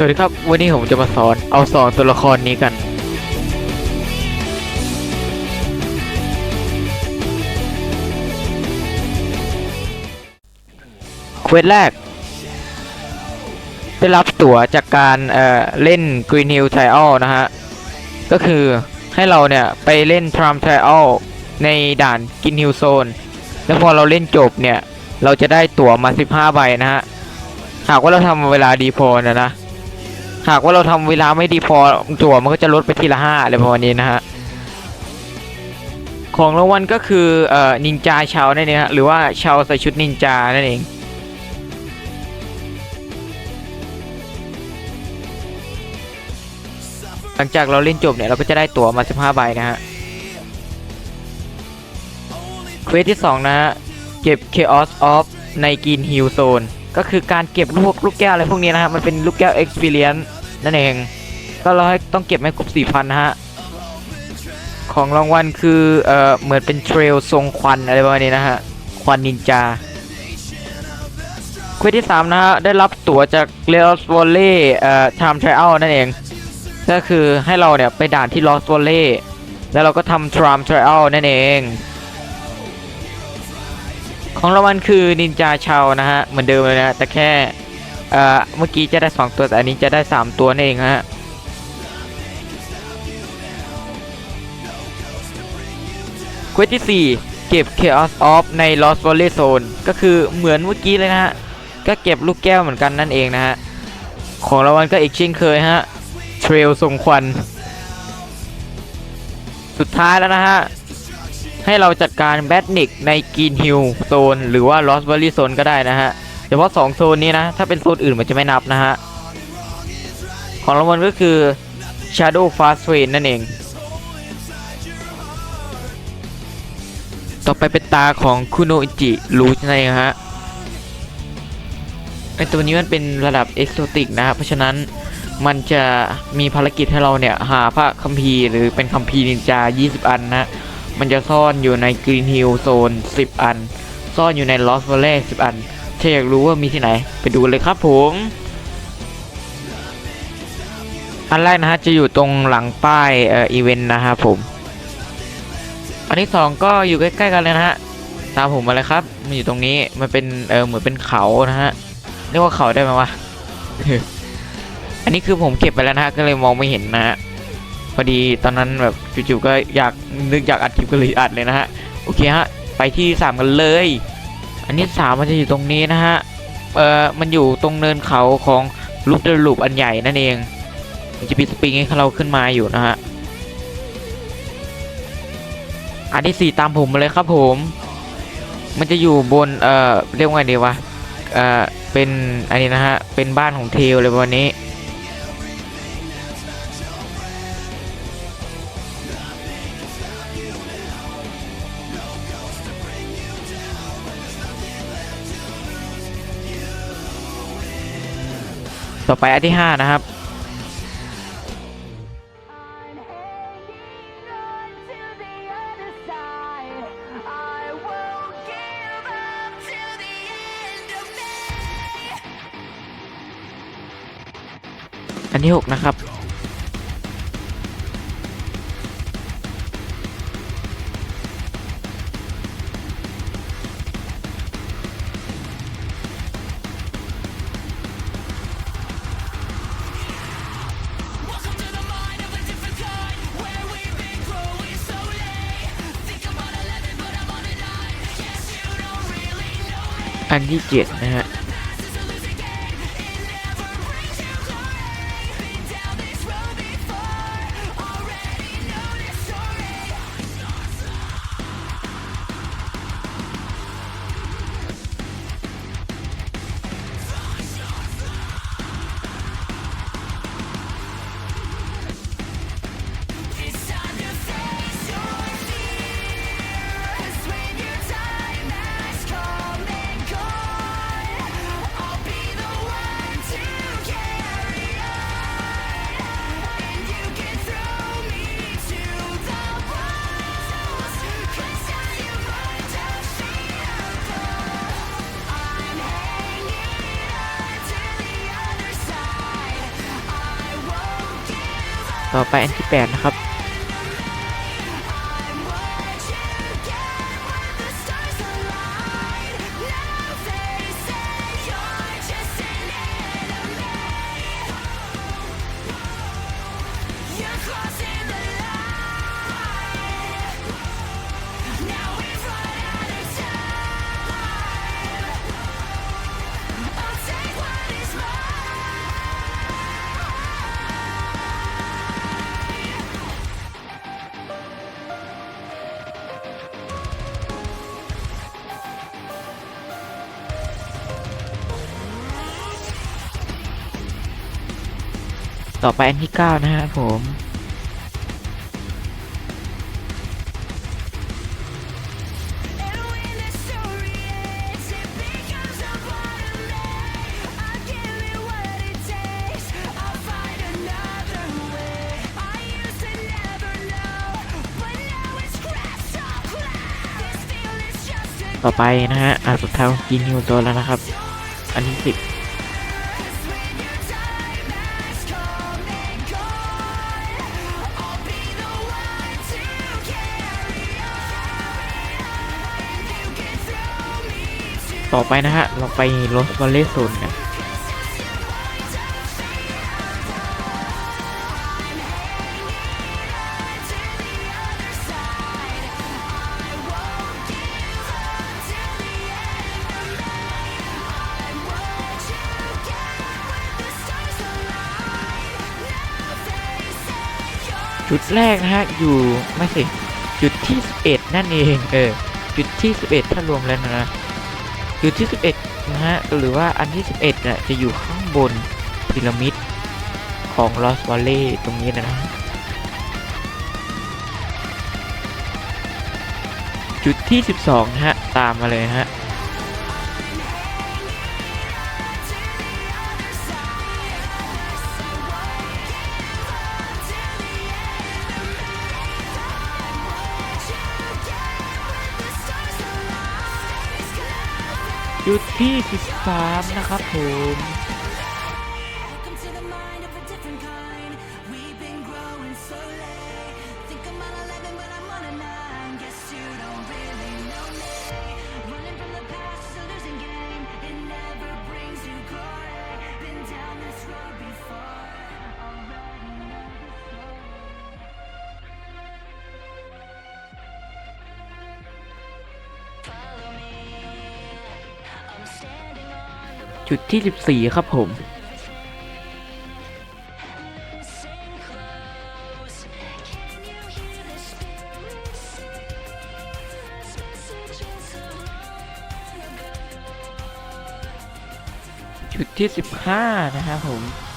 สวัสดีครับ วันนี้ผมจะมาสอนเอาสอนตัวละครนี้กัน เควสแรก ได้รับตั๋วจากการเอ่อเล่น Green Hill Trial นะฮะ ก็คือให้เราเนี่ย ไปเล่น Tram Trial ในด่าน Green Hill Zone แล้วพอเราเล่นจบเนี่ย เราจะได้ตั๋วมา 15 ใบนะฮะ หากว่าเราทำเวลาดีพอนะนะ หากว่าเราทำเวลาไม่ดีพอตั๋วมันก็จะลดไปทีละห้าอะไรประมาณนี้นะฮะของรางวัลก็คือเอ่อนินจาชาวนั่นเองฮะหรือว่าชาวใส่ชุดนินจานั่นเองหลังจากเราเล่นจบเนี่ยเราก็จะได้ตั๋วมา 15 ใบนะฮะเควสที่ 2 นะฮะ เก็บ Chaos of ใน Green Hill Zone ก็คือการเก็บลูกลูกแก้วอะไรพวกนี้นะฮะ มันเป็นลูกแก้ว Experience นั่นเอง ก็เราให้ต้องเก็บให้ครบ4,000นะฮะ ของรางวัลคือเอ่อเหมือนเป็นเทรลทรงควันอะไรประมาณนี้นะฮะ ควันนินจาเควสที่ 3 นะฮะ ได้รับตั๋วจาก l e o s Valley เอ่อ Time Trial นั่นเอง ก็คือให้เราเนี่ย ไปด่านที่ Lost Valley แล้วเราก็ทำ Tram Trial นั่นเอง ของรางวัลคือนินจาชาวนะฮะ เหมือนเดิมเลยนะ แต่แค่ เอ่อเมื่อกี้จะได้ 2 ตัวแต่อันนี้จะได้ 3 ตัวนั่นเองฮะเควสที่ 4 เก็บ Chaos of ใน Lost Valley Zone ก็คือเหมือนเมื่อกี้เลยนะฮะ ก็เก็บลูกแก้วเหมือนกันนั่นเองนะฮะ ของรางวัลก็อีกเช่นเคยฮะ เทรลทรงควัน สุดท้ายแล้วนะฮะ ให้เราจัดการแบทนิกในกรีนฮิลโซนหรือว่าลอส v ว l ลี่โซนก็ได้นะฮะ เฉพาะ2โซนนี้นะ ถ้าเป็นโซนอื่นมันจะไม่นับนะฮะ ของรางวัลก็คือ Shadow Fast Train นั่นเอง ต่อไปเป็นตาของคุโนอิจิรูชนั่นเองฮะไอตัวนี้มันเป็นระดับเอ็กโซติกนะครับเพราะฉะนั้นมันจะมีภารกิจให้เราเนี่ย หาพระคัมภีร์หรือเป็นคัมภีร์นินจา 20 อันนะ มันจะซ่อนอยู่ในกรีนฮิลโซน 10 อัน ซ่อนอยู่ในลอส v ว l ล y 10 อัน ถ้าอยากรู้ว่ามีที่ไหน ไปดูเลยครับผม อันแรกนะฮะจะอยู่ตรงหลังป้ายเอ่ออีเวนต์นะครับผม อันที่สองก็อยู่ใกล้ ๆ กันเลยนะฮะตามผมมาเลยครับ มันอยู่ตรงนี้มันเป็นเออเหมือนเป็นเขานะฮะเรียกว่าเขาได้ไหมวะอันนี้คือผมเก็บไปแล้วนะฮะก็เลยมองไม่เห็นนะฮะพอดีตอนนั้นแบบจู่ๆก็อยากนึกอยากอัดคลิปก็เลยอัดเลยนะฮะโอเคฮะไปที่สามกันเลย อันที่สามมันจะอยู่ตรงนี้นะฮะ เอ่อ มันอยู่ตรงเนินเขาของลูกเดลูปอันใหญ่นั่นเอง มันจะมีสปริงให้เราขึ้นมาอยู่นะฮะ อันที่สี่ตามผมมาเลยครับผม มันจะอยู่บน เอ่อ เรียกว่าไงดีวะ เอ่อ เป็น อันนี้นะฮะ เป็นบ้านของเทลเลยวันนี้ ต่อไปอันที่ห้านะครับ อันที่หกนะครับันที่เจ็ดนะฮะ ต่อไปอันที่ 8 นะครับ ต่อไปอันที่เก้านะฮะผมต่อไปนะฮะอ่าสุดท้ายกินนิวตัวแล้วนะครับ อันที่สิบ ต่อไปนะฮะ เราไปโรสวอลเล่โซนกันจุดแรกนะฮะ อยู่ไม่สิ จุดที่ 11 นั่นเอง เออ จุดที่ 11 ถ้ารวมแล้วนะ จุดที่ 11 นะฮะ หรือว่าอันที่ 11น่ะจะอยู่ข้างบนพีระมิดของลอสวอลเล่ตรงนี้นะฮะจุดที่ 12 นะฮะ ตามมาเลยฮะ อยู่ที่ 13 นะครับผม จุดที่ 14 ครับผม จุดที่ 15 นะครับผม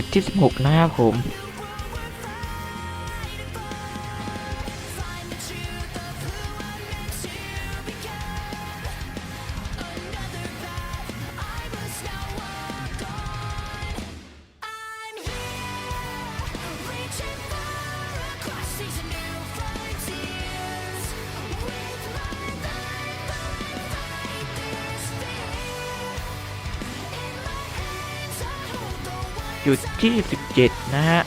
จุดที่ 16 นะครับผม จุดที่ 17 นะฮะ 18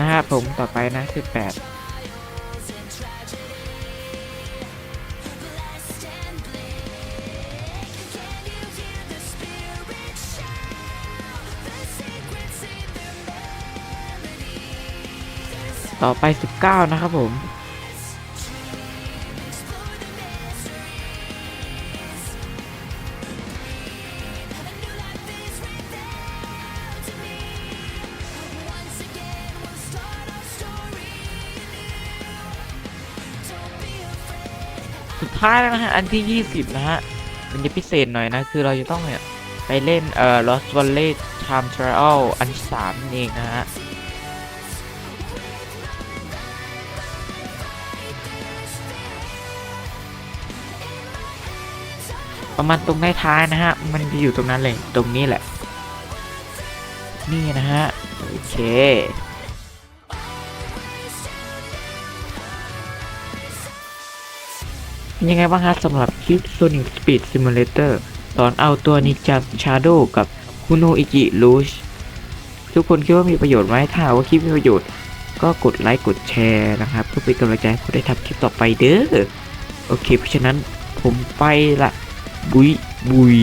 นะครับผมต่อไปนะ 18 ต่อไป 19 นะครับผม สุดท้ายแล้วนะฮะ อันที่ 20 นะฮะมันจะพิเศษหน่อยนะ คือเราจะต้องเนี่ยไปเล่นเอ่อ Lost Valley Time Trial อันที่3นั่เองนะฮะ ประมาณตรงท้ายๆนะฮะ มันจะอยู่ตรงนั้นเลย ตรงนี้แหละ นี่นะฮะ โอเค ยังไงบ้างฮะสำหรับคลิป Sonic Speed Simulator ตอนเอาตัวนิจาชาโดกับคุโนอิจิลูชทุกคนคิดว่ามีประโยชน์ไหมถ้าว่าคลิปมีประโยชน์ก็กดไลค์กดแชร์นะครับเพื่อเป็นกำลังใจให้ผมได้ทำคลิปต่อไปเด้อโอเค เพราะฉะนั้นผมไปละ บุยบุย